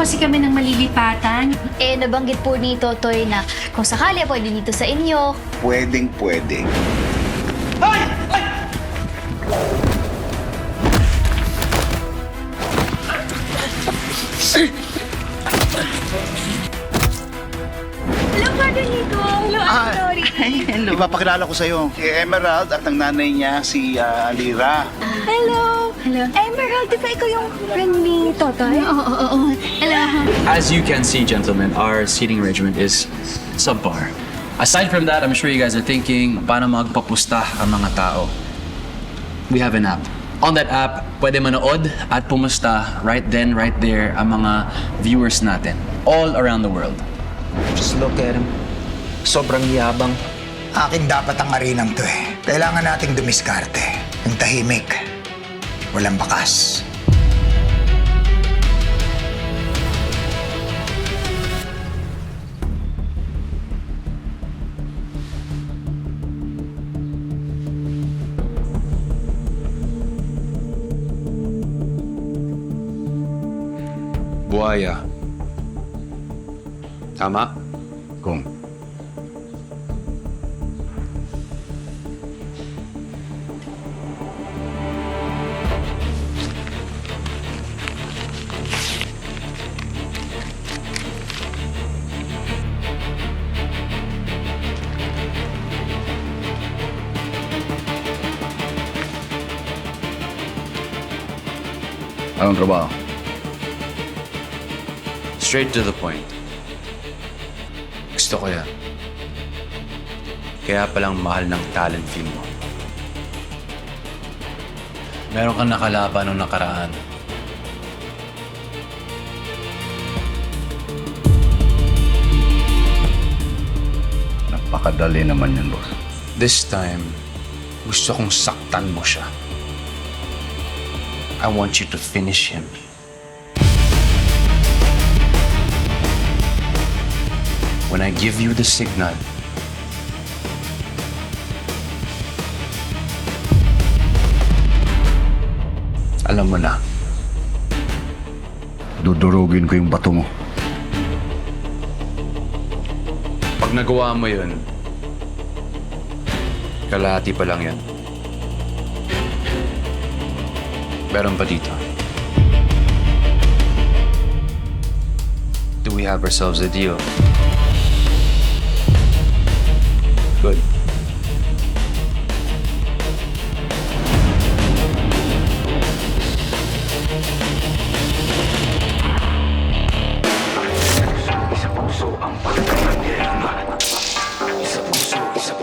kasi kami ng malilipatan. eh, nabanggit po ni Totoy na kung sakali pwede dito sa inyo. Pwedeng pwede. Ay! Ay! Hello, Father Nico! Hello, Ah, Tori! hello. Ipapakilala ko sa'yo. Si Emerald at ang nanay niya si ah, Alira. Hello! Hello? Emerald, di ba ikaw yung friend ni Totoy? Oo, oo, oo. Hello. As you can see, gentlemen, our seating arrangement is subpar. Aside from that, I'm sure you guys are thinking, paano magpapusta ang mga tao? We have an app. On that app, pwede manood at pumusta right then, right there, ang mga viewers natin. All around the world. Just look at him. Sobrang yabang. Akin dapat ang arinang to eh. Kailangan nating dumiskarte. Yung tahimik. Walang bakas. Buhaya. Tama? Anong trabaho? Straight to the point. Gusto ko yan. Kaya palang mahal ng talent fee mo. Meron kang nakalaban nung nakaraan. Napakadali naman yan, boss. This time, gusto kong saktan mo siya. I want you to finish him. When I give you the signal, alam mo na. Dudurugin ko yung bato mo. Pag nagawa mo yun, kalahati pa lang yan. Meron pa dito. Do we have ourselves a deal? Good.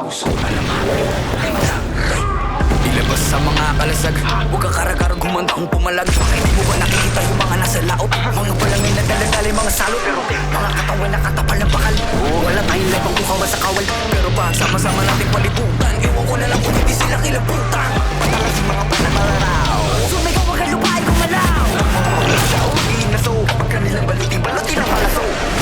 Ilabas sa mga kalasag Huwag ka karagarag humanda kung pumalag. Hindi mo ba nakikita yung mga nasa laot? Mga balangay na daladalay mga salot? Mga katawan na katapal ng bakal. Wala tayong labang kung kawan sa kawal. Pero pa sama-sama nating palibutan. Ewan ko na lang kung hindi sila kilabutan. Patalas yung mga panamaraw Sumigaw ang kalupay kumalaw Sa uwi na so Pag kanilang balutin balutin ang palaso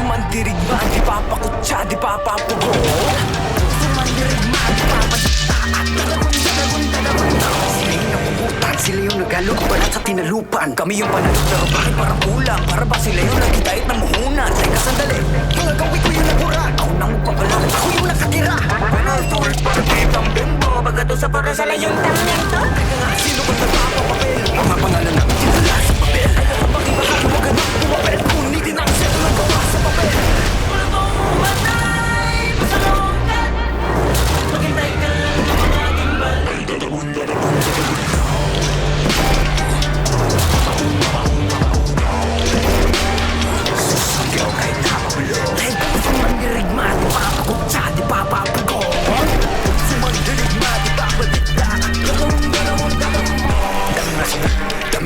Puso man Di papakutsa, di papapugo Puso man Di papadikta At tagagunda, tagagunda, tagagunda Sila yung napuputan Sila yung nagalo Balat sa tinalupan. Kami yung panalo Pero bakit parang kulang Para ba sila yung nagkitait ng muhunan? Teka sandali. Yung nagawin ko yung naburan Ako nang magpapalag Ako yung nakatira. When I fall Pagkitang bimbo Bagato sa para sa layong talento Teka nga Sino ba nagpapapapel? Mga pangalan namin Sinala gulo Dahil kung sumandirigma, di pa pakutsa, di pa papago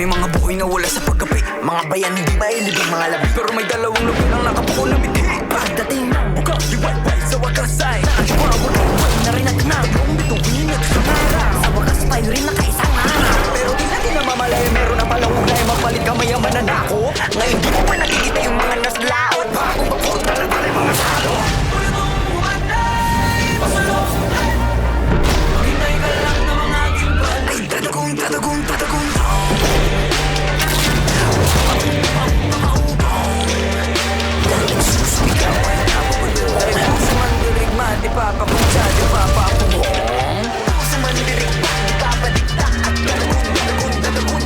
mga buhay na wala sa pagkapi Mga bayan hindi mahilig ang mga labi? Pero may dalawang lupi nang nakapuko na biti Pagdating ng bukaw, di wayway sa wakas ay Nakasiwawa, iwan na rin at na Dalawang bituin at sumara Sa wakas tayo rin nakaisang araw Pero di natin namamalay, meron na palang ulay Magbalik ka mayaman na nako. Ngayon di mo pa nakikita yung mga naslao Magpunta na tayo mga salo Ay, tatagong, tatagong, tatagong dirigma, di papakutsa, di papapugong Puso man dirigma, di papadikta At talagong, talagong, talagong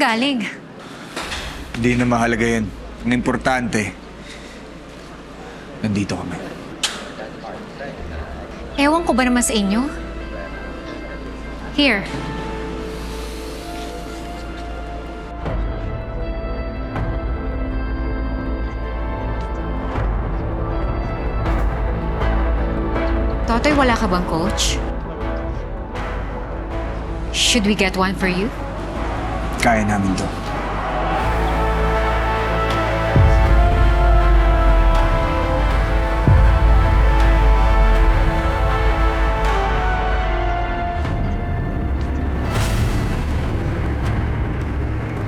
Nanggaling? Hindi na mahalaga yun. Ang importante, nandito kami. Ewan ko ba naman sa inyo? Here. Totoy, wala ka bang coach? Should we get one for you? Kaya namin to.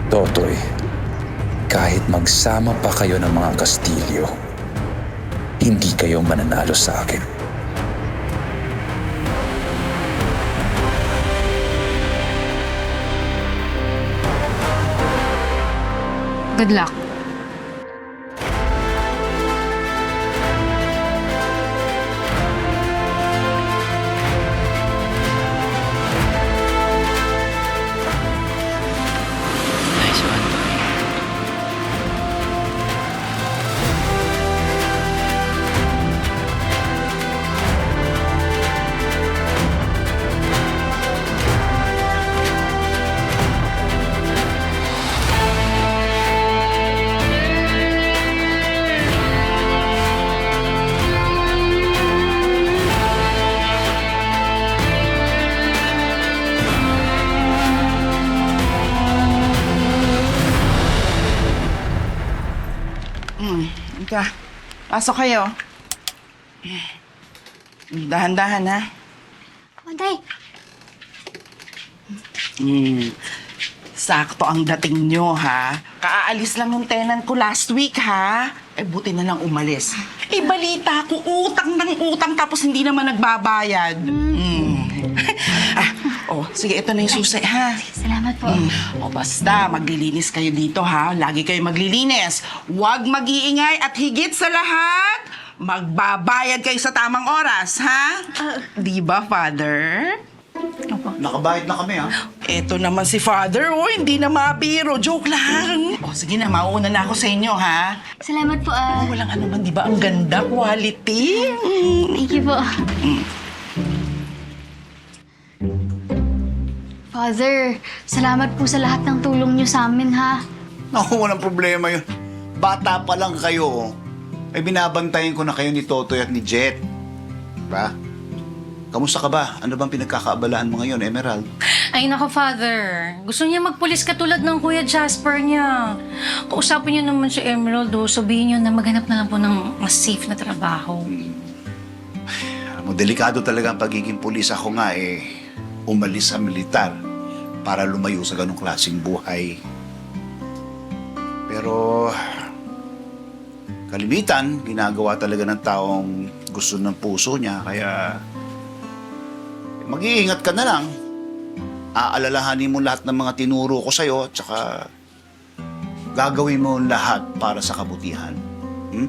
Totoy, kahit magsama pa kayo ng mga Kastilyo, hindi kayo mananalo sa akin. Good luck. Pasok kayo. Dahan-dahan, ha? Manday, Hmm. Sakto ang dating nyo, ha? Kaaalis lang yung tenant ko last week, ha? Eh, buti na lang umalis. Eh, balita ko, utang ng utang tapos hindi naman nagbabayad. Mm. ah, oh, sige, ito na yung susi, ha? salamat po. O basta, maglilinis kayo dito ha. Lagi kayo maglilinis. Huwag mag-iingay at higit sa lahat, magbabayad kayo sa tamang oras, ha? Di ba, Father? Nakabayad na kami, ha? Eto naman si Father, oh, hindi na mabiro. Joke lang. O sige na, mauuna na ako sa inyo, ha? Salamat po, ah. Oh, walang ano man, di ba? Ang ganda, quality. Mm. Thank you po. Father, salamat po sa lahat ng tulong niyo sa amin, ha? Naku, walang problema yun. Bata pa lang kayo. Ay binabantayan ko na kayo ni Totoy at ni Jet. Diba? Kamusta ka ba? Ano bang pinagkakaabalahan mo ngayon, Emerald? Ay nako, Father. Gusto niya magpulis katulad ng Kuya Jasper niya. Kausapin niyo naman si Emerald, oh. Sabihin niyo na maghanap na lang po ng mas safe na trabaho. Alam mo, delikado talaga ang pagiging pulis. Ako nga eh, umalis sa militar para lumayo sa ganong klaseng buhay. Pero, kalimitan, ginagawa talaga ng taong gusto ng puso niya. Kaya, mag-iingat ka na lang. Aalalahanin mo lahat ng mga tinuro ko sa'yo at saka gagawin mo lahat para sa kabutihan. Hmm?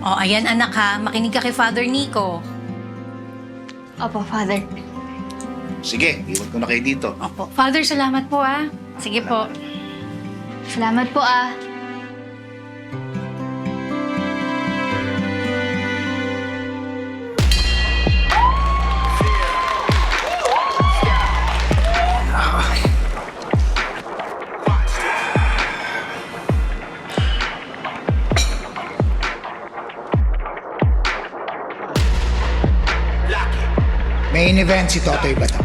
Oh, ayan anak ha. Makinig ka kay Father Nico. Opo, Father. Sige, iwan ko na kayo dito. Opo. Father, salamat po ah. Sige po. Salamat po ah. Main event si Totoy Bata.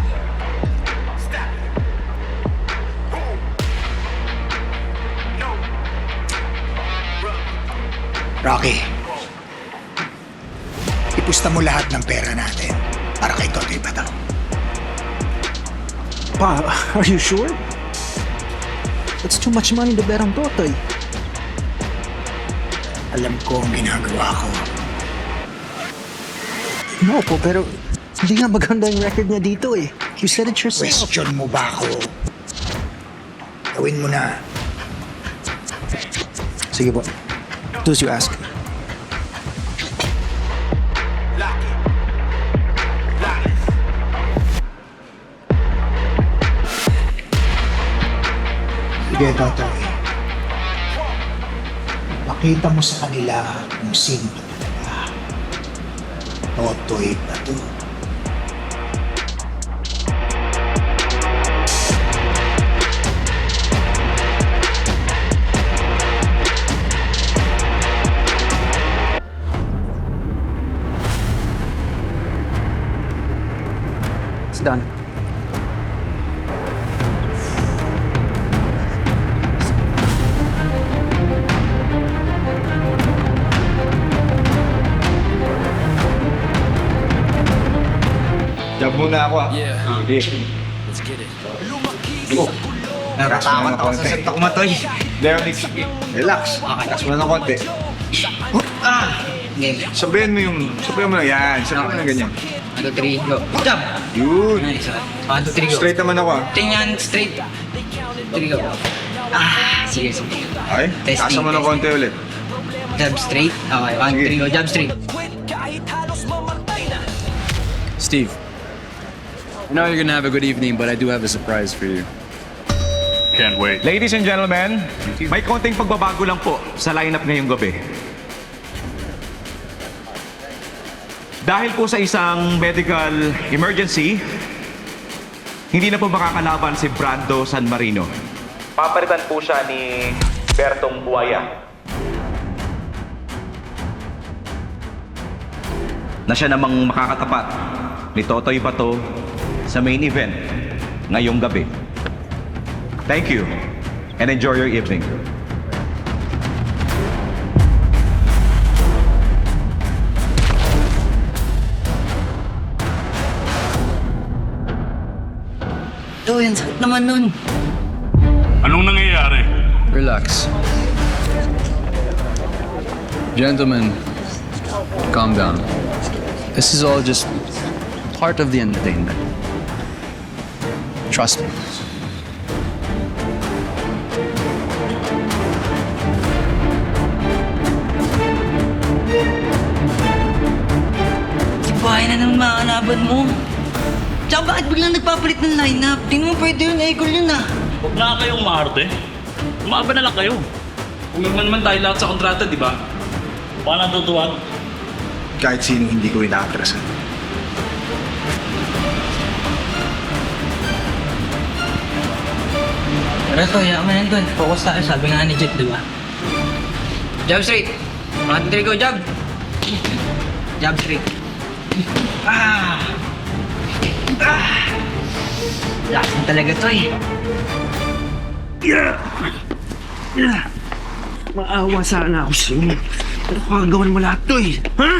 Ipusta mo lahat ng pera natin para kay Totoy Bato. Pa, are you sure? That's too much money to bet on Totoy. Alam ko ang ginagawa ko. No po, pero hindi nga maganda yung record niya dito eh. You said it yourself. Question mo ba ako? Gawin mo na. Sige po. Do as you ask. Sige, Totoy. Pakita mo sa kanila kung sino ka talaga. Totoy Bato. It's done. Muna ako ah. Yeah. Okay. Let's get it. Natatakot ako sa sakta ko matoy. Derek, relax. Relax mo na ng konti. Ah! Game. Sabihin mo yung, sabihin mo na yan. Sabihin mo na ganyan. 1, 2, 3, go. Jump! Yun. Nice. 1, 2, 3, go. Straight naman ako ah. Tingnan, straight. 3, go. Ah, sige, sige. Okay? Testing, Kasa mo testing. konti ulit. Jump straight. Okay, 1, Sige. 3, go. Jump straight. Steve, I know you're gonna have a good evening, but I do have a surprise for you. Ladies and gentlemen, may konting pagbabago lang po sa lineup ngayong gabi. Dahil po sa isang medical emergency, hindi na po makakalaban si Brando San Marino. Papalitan po siya ni Bertong Buaya. Na siya namang makakatapat ni Totoy Bato sa main event ngayong gabi. Thank you and enjoy your evening. Yan sakit naman nun. Anong nangyayari? Relax. Gentlemen, calm down. This is all just part of the entertainment. Trust me. Sibahay na ng mga kalaban mo. Tsaka bakit biglang nagpapalit ng lineup? Di naman pwede yun, Eagle yun ah. Huwag na kayong maarte. Umaba na lang kayo. Kung naman tayo lahat sa kontrata, di ba? Paano natutuwag? Kahit sino hindi ko inaatrasan. Pero ito, yaman yan doon. Focus tayo, sabi nga ni Jet, di ba? Jab straight. Mga titiri ko, jab. Jab straight. Ah! Ah! Lakas talaga to eh. Maawa sana ako sa'yo. Ano kagawin mo lahat to eh? Ha?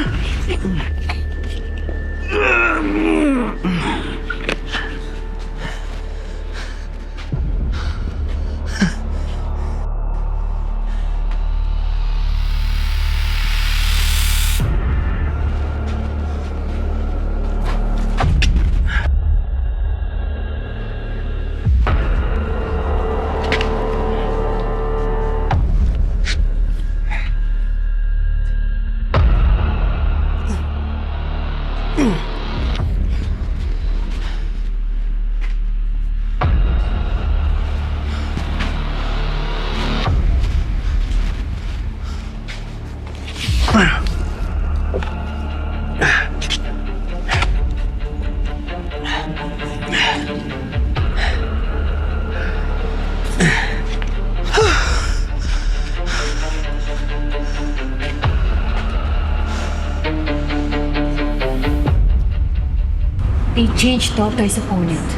Change Totoy's opponent.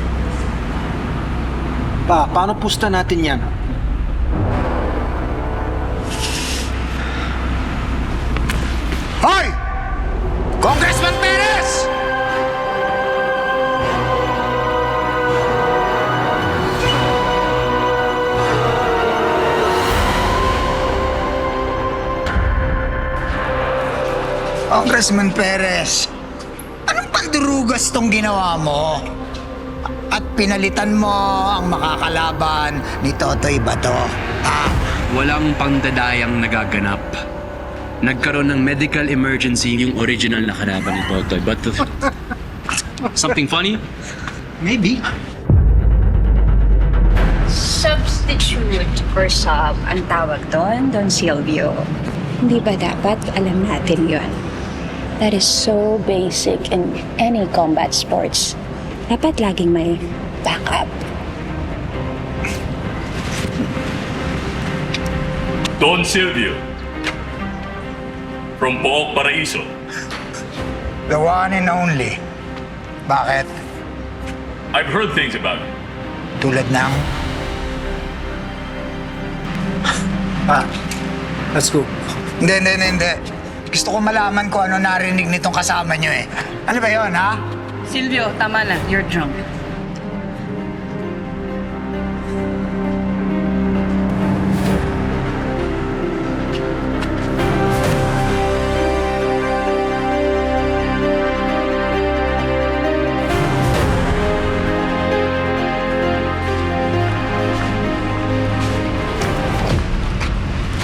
Pa, paano pusta natin yan? Hoy! Congressman Perez! Congressman Perez, pandurugas tong ginawa mo? At pinalitan mo ang makakalaban ni Totoy Bato. Ha? Walang pangdadayang nagaganap. Nagkaroon ng medical emergency yung original na kalaban ni Totoy. But something funny? Maybe. Substitute or sub ang tawag doon, Don Silvio. Hindi ba dapat alam natin yon? That is so basic in any combat sports. Dapat laging may backup. Don Silvio from Pook Paraiso. The one and only. Bakit? I've heard things about you. Tulad ng... Ah, let's go. Hindi, hindi, hindi, hindi. Gusto ko malaman kung ano narinig nitong kasama nyo eh. Ano ba yon ha? Silvio, tama na. You're drunk.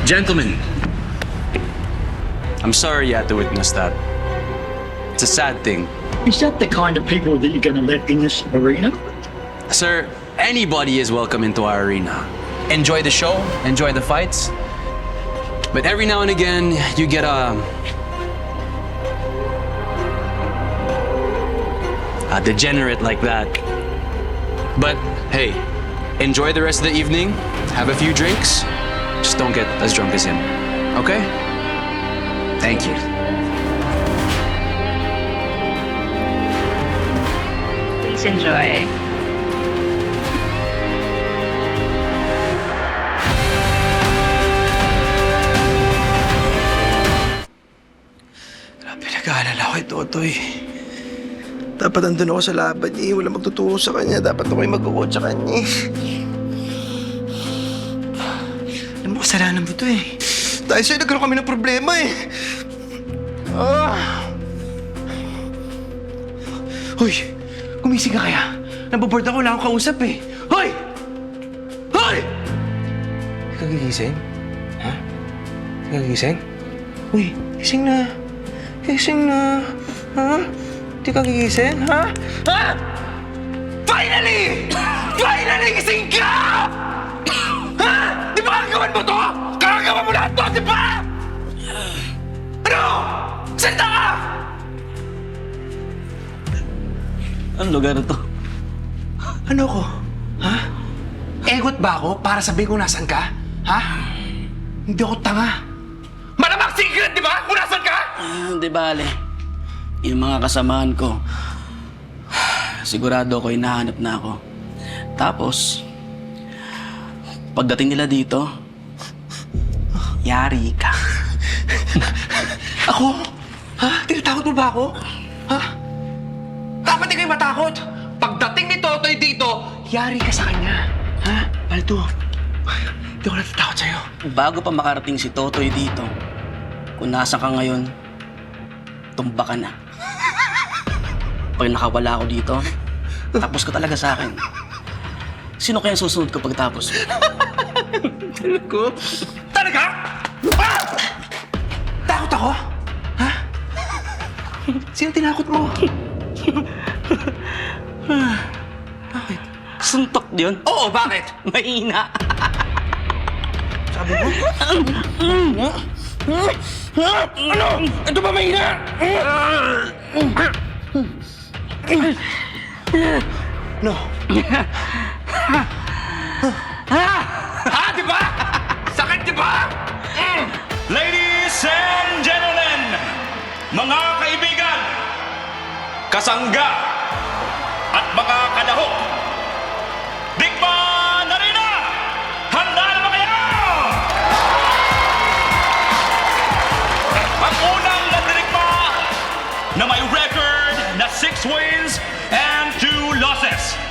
Gentlemen, I'm sorry you had to witness that. It's a sad thing. Is that the kind of people that you're going to let in this arena? Sir, anybody is welcome into our arena. Enjoy the show, enjoy the fights. But every now and again, you get a. a degenerate like that. But hey, enjoy the rest of the evening, have a few drinks, just don't get as drunk as him. Okay? Thank you. Please enjoy. Pinag-aalala ko kay Totoy. Dapat andun ako sa laban niya. Wala magtuturo sa kanya. Dapat ako yung mag-coach sa kanya. eh. Alam mo, kasalanan mo to eh. Dahil sa'yo nagkaroon kami ng problema eh. Ah! Hoy! Gumising ka kaya? Naboboard ako, wala akong kausap eh. Hoy! Hoy! Hindi ka gigising? Ha? Hindi ka gigising? Uy, gising na. Gising na. Ha? Hindi ka gigising, ha? Ha? Finally! Finally, gising ka! Ha? Di ba kagawan mo to? Salita ka! Anong lugar na to? Ano ko? Ha? Egot ba ako para sabihin kung nasan ka? Ha? Hindi ako tanga. Malamang secret, di ba? Kung nasan ka? Hindi bale. Yung mga kasamahan ko, sigurado ako hinahanap na ako. Tapos, pagdating nila dito, yari ka. Ako? Ha? Tinatakot mo ba ako? Ha? Dapat di kayo matakot. Pagdating ni Totoy dito, yari ka sa kanya. Ha? Paldo, hindi ako natatakot sa'yo. Bago pa makarating si Totoy dito, kung nasa ka ngayon, tumba ka na. Pag nakawala ako dito, tapos ka talaga sa akin. Sino kaya susunod ko pagtapos? Ko. Talaga? Ah! Takot ako? Sino tinakot mo? Suntok yun? Oo, bakit? Mahina. Sabi mo? Ano? Ito ba mahina? No. ha? kasangga at mga kalahok. Digma na rin na! Handa na ba kayo? Ang unang nadirigma na may record na 6 wins and 2 losses.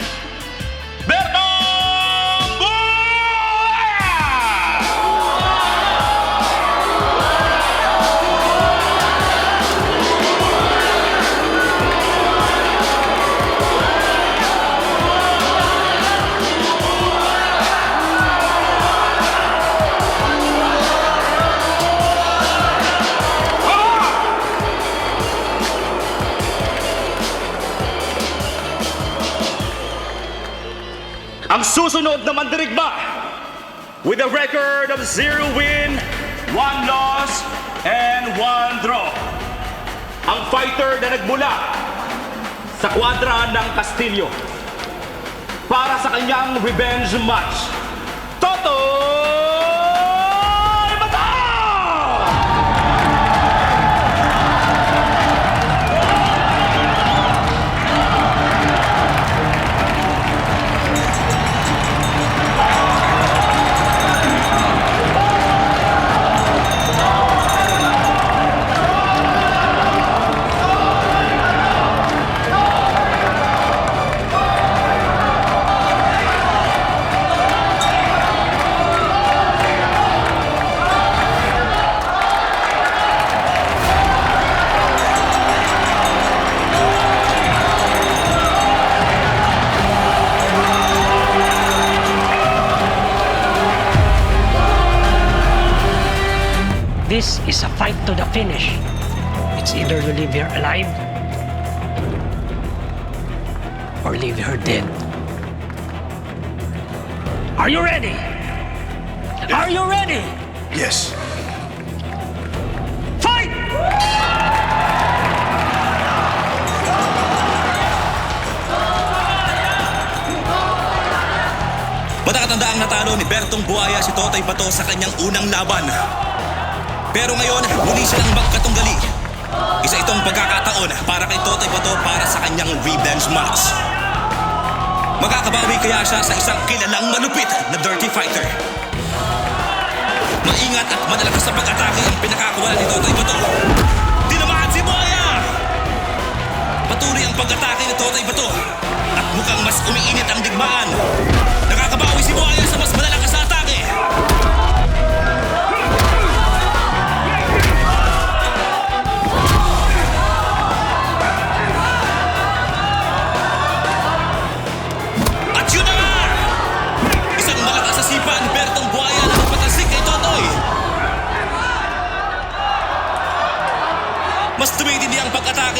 Susunod na mandirigma with a record of zero win, one loss, and one draw. Ang fighter na nagmula sa kwadra ng Castillo para sa kanyang revenge match. This is a fight to the finish. It's either you leave her alive or leave her dead. Are you ready? Are you ready? Yes. Fight! Matatanda ang natalo ni Bertong Buaya si Totoy Bato sa kanyang unang laban. Pero ngayon, muli silang magkatunggali. Isa itong pagkakataon para kay Totoy Bato para sa kanyang revenge match. Makakabawi kaya siya sa isang kilalang malupit na dirty fighter. Maingat at madalakas sa pag-atake ang pinakakawalan ni Totoy Bato. Tinamaan si Buaya! Patuloy ang pag-atake ni Totoy Bato at mukhang mas umiinit ang digmaan. Nakakabawi si Buaya sa mas malalakas na atake.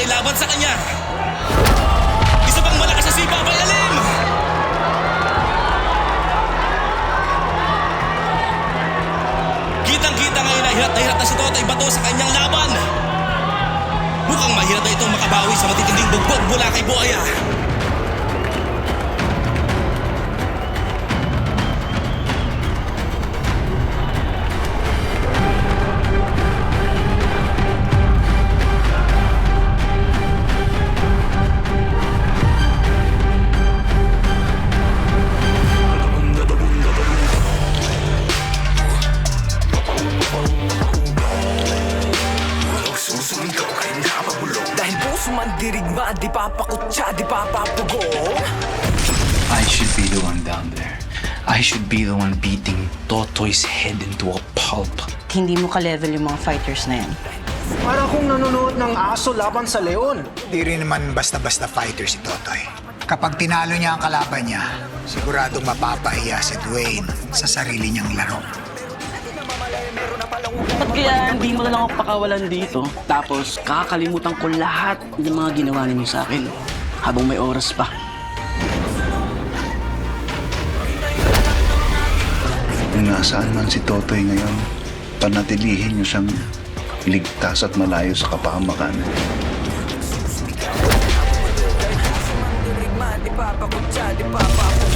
Laban sa kanya. Isa pang malakas na sipa kay Alim! Kitang-kita ngayon na hirap na hirap na si Totoy Bato sa kanyang laban. Mukhang mahirap na itong makabawi sa matitinding bugbog mula kay Buaya. Totoy's head into a pulp. Hindi mo ka-level yung mga fighters na yan. Para kung nanonood ng aso laban sa leon. Di rin naman basta-basta fighter si Totoy. Kapag tinalo niya ang kalaban niya, siguradong mapapahiya si Dwayne sa sarili niyang laro. Ba't kaya hindi mo na lang ako pakawalan dito? Tapos kakalimutan ko lahat ng mga ginawa ninyo sa akin habang may oras pa. Kung nasaan man si Totoy ngayon, panatilihin niyo siyang ligtas at malayo sa kapahamakan. Di papakutsa, di papapugo.